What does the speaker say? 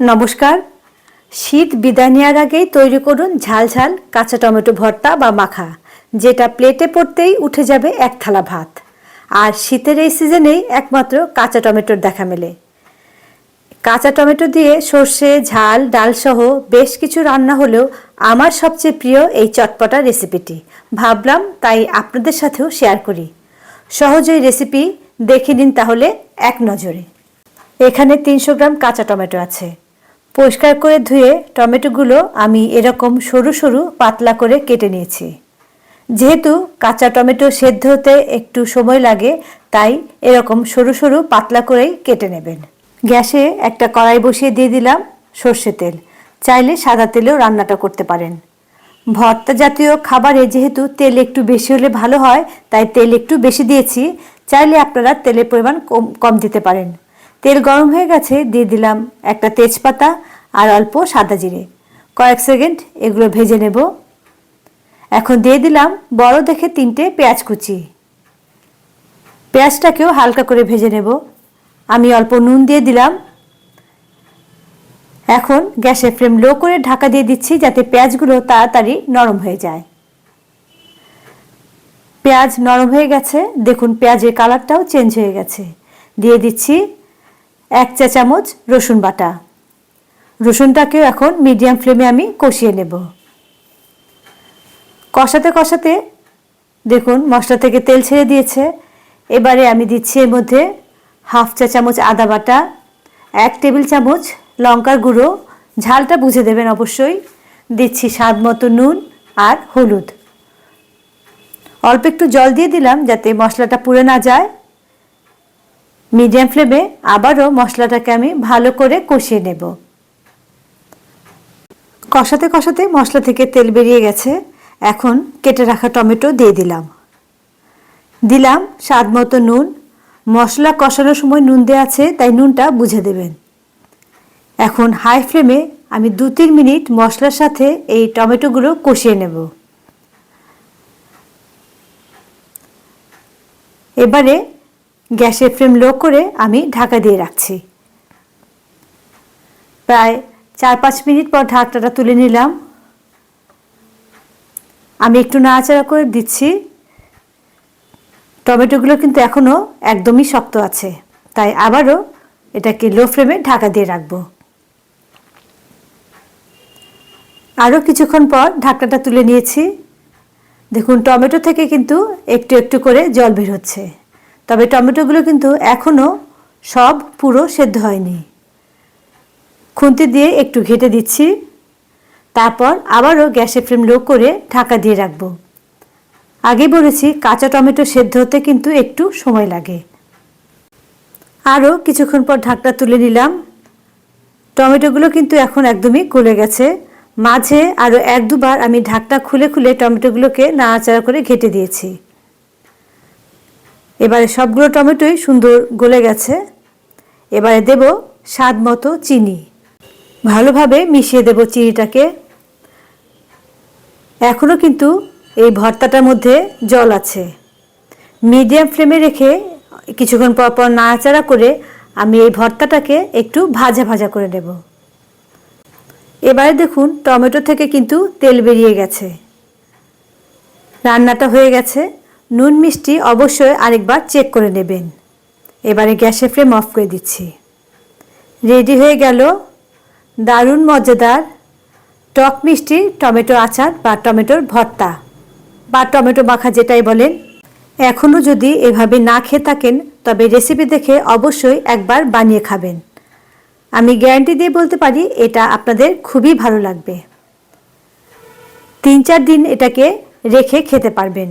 নমস্কার। শীত বিদায় নেওয়ার আগেই তৈরি করুন ঝাল ঝাল কাঁচা টমেটো ভর্তা বা মাখা, যেটা প্লেটে পড়তেই উঠে যাবে এক থালা ভাত। আর শীতের এই সিজনেই একমাত্র কাঁচা টমেটোর দেখা মেলে। কাঁচা টমেটো দিয়ে সর্ষে, ঝাল, ডালসহ বেশ কিছু রান্না হলেও আমার সবচেয়ে প্রিয় এই চটপটা রেসিপিটি। ভাবলাম তাই আপনাদের সাথেও শেয়ার করি। সহজ এই রেসিপি দেখে নিন তাহলে এক নজরে। এখানে তিনশো গ্রাম কাঁচা টমেটো আছে। পরিষ্কার করে ধুয়ে টমেটোগুলো আমি এরকম সরু সরু পাতলা করে কেটে নিয়েছি। যেহেতু কাঁচা টমেটো সেদ্ধ হতে একটু সময় লাগে, তাই এরকম সরু সরু পাতলা করেই কেটে নেবেন। গ্যাসে একটা কড়াই বসিয়ে দিয়ে দিলাম সর্ষে তেল। চাইলে সাদা তেলেও রান্নাটা করতে পারেন। ভর্তা জাতীয় খাবারে যেহেতু তেল একটু বেশি হলে ভালো হয়, তাই তেল একটু বেশি দিয়েছি। চাইলে আপনারা তেলের পরিমাণ কম কম দিতে পারেন। তেল গরম হয়ে গেছে, দিয়ে দিলাম একটা তেজপাতা আর অল্প সাদা জিরে। কয়েক সেকেন্ড এগুলো ভেজে নেব। এখন দিয়ে দিলাম বড় দেখে তিনটে পেঁয়াজ কুচি। পেঁয়াজটাকেও হালকা করে ভেজে নেব। আমি অল্প নুন দিয়ে দিলাম। এখন গ্যাসের ফ্লেম লো করে ঢাকা দিয়ে দিচ্ছি যাতে পেঁয়াজগুলো তাড়াতাড়ি নরম হয়ে যায়। পেঁয়াজ নরম হয়ে গেছে। দেখুন পেঁয়াজের কালারটাও চেঞ্জ হয়ে গেছে। দিয়ে দিচ্ছি এক চা চামচ রসুন বাটা। রসুনটাকেও এখন মিডিয়াম ফ্লেমে আমি কষিয়ে নেব। কষাতে কষাতে দেখুন মশলা থেকে তেল ছেড়ে দিয়েছে। এবারে আমি দিচ্ছি এর মধ্যে হাফ চা চামচ আদা বাটা, এক টেবিল চামচ লঙ্কার গুঁড়ো। ঝালটা বুঝে দেবেন অবশ্যই। দিচ্ছি স্বাদ মতো নুন আর হলুদ। অল্প একটু জল দিয়ে দিলাম যাতে মশলাটা পুড়ে না যায়। মিডিয়াম ফ্লেমে আবারও মশলাটাকে আমি ভালো করে কষিয়ে নেব। কষাতে কষাতে মশলা থেকে তেল বেরিয়ে গেছে। এখন কেটে রাখা টমেটো দিয়ে দিলাম। দিলাম স্বাদ মতো নুন। মশলা কষানোর সময় নুন দেওয়া আছে, তাই নুনটা বুঝে দেবেন। এখন হাই ফ্লেমে আমি দু তিন মিনিট মশলার সাথে এই টমেটোগুলো কষিয়ে নেব। এবারে গ্যাসের ফ্লেম লো করে আমি ঢাকা দিয়ে রাখছি। প্রায় চার পাঁচ মিনিট পর ঢাকটাটা তুলে নিলাম। আমি একটু নাড়াচাড়া করে দিচ্ছি। টমেটোগুলো কিন্তু এখনও একদমই শক্ত আছে, তাই আবারও এটাকে লো ফ্লেমে ঢাকা দিয়ে রাখব। আরও কিছুক্ষণ পর ঢাকনাটা তুলে নিয়েছি। দেখুন, টমেটো থেকে কিন্তু একটু একটু করে জল বের হচ্ছে। তবে টমেটোগুলো কিন্তু এখনও সব পুরো সেদ্ধ হয়নি। খুন্তি দিয়ে একটু ঘেটে দিচ্ছি। তারপর আবারও গ্যাসের ফ্লেম লো করে ঢাকা দিয়ে রাখব। আগে বলেছি, কাঁচা টমেটো সেদ্ধ হতে কিন্তু একটু সময় লাগে। আরও কিছুক্ষণ পর ঢাকটা তুলে নিলাম। টমেটোগুলো কিন্তু এখন একদমই গলে গেছে। মাঝে আরও এক দুবার আমি ঢাকটা খুলে খুলে টমেটোগুলোকে নাড়াচাড়া করে ঘেটে দিয়েছি। এবারে সবগুলো টমেটোই সুন্দর গলে গেছে। এবারে দেব স্বাদ মতো চিনি। ভালোভাবে মিশিয়ে দেব চিনিটাকে। এখনও কিন্তু এই ভর্তাটার মধ্যে জল আছে। মিডিয়াম ফ্লেমে রেখে কিছুক্ষণ পর পর নাড়াচাড়া করে আমি এই ভর্তাটাকে একটু ভাজা ভাজা করে নেব। এবারে দেখুন টমেটো থেকে কিন্তু তেল বেরিয়ে গেছে। রান্নাটা হয়ে গেছে। নুন মিষ্টি অবশ্যই আরেকবার চেক করে নেবেন। এবারে গ্যাসের ফ্লেম অফ করে দিচ্ছি। রেডি হয়ে গেল দারুণ মজাদার টক মিষ্টি টমেটো আচার বা টমেটোর ভর্তা বা টমেটো মাখা যেটাই বলেন। এখনও যদি এভাবে না খেয়ে থাকেন, তবে রেসিপি দেখে অবশ্যই একবার বানিয়ে খাবেন। আমি গ্যারান্টি দিয়ে বলতে পারি, এটা আপনাদের খুবই ভালো লাগবে। তিন চার দিন এটাকে রেখে খেতে পারবেন।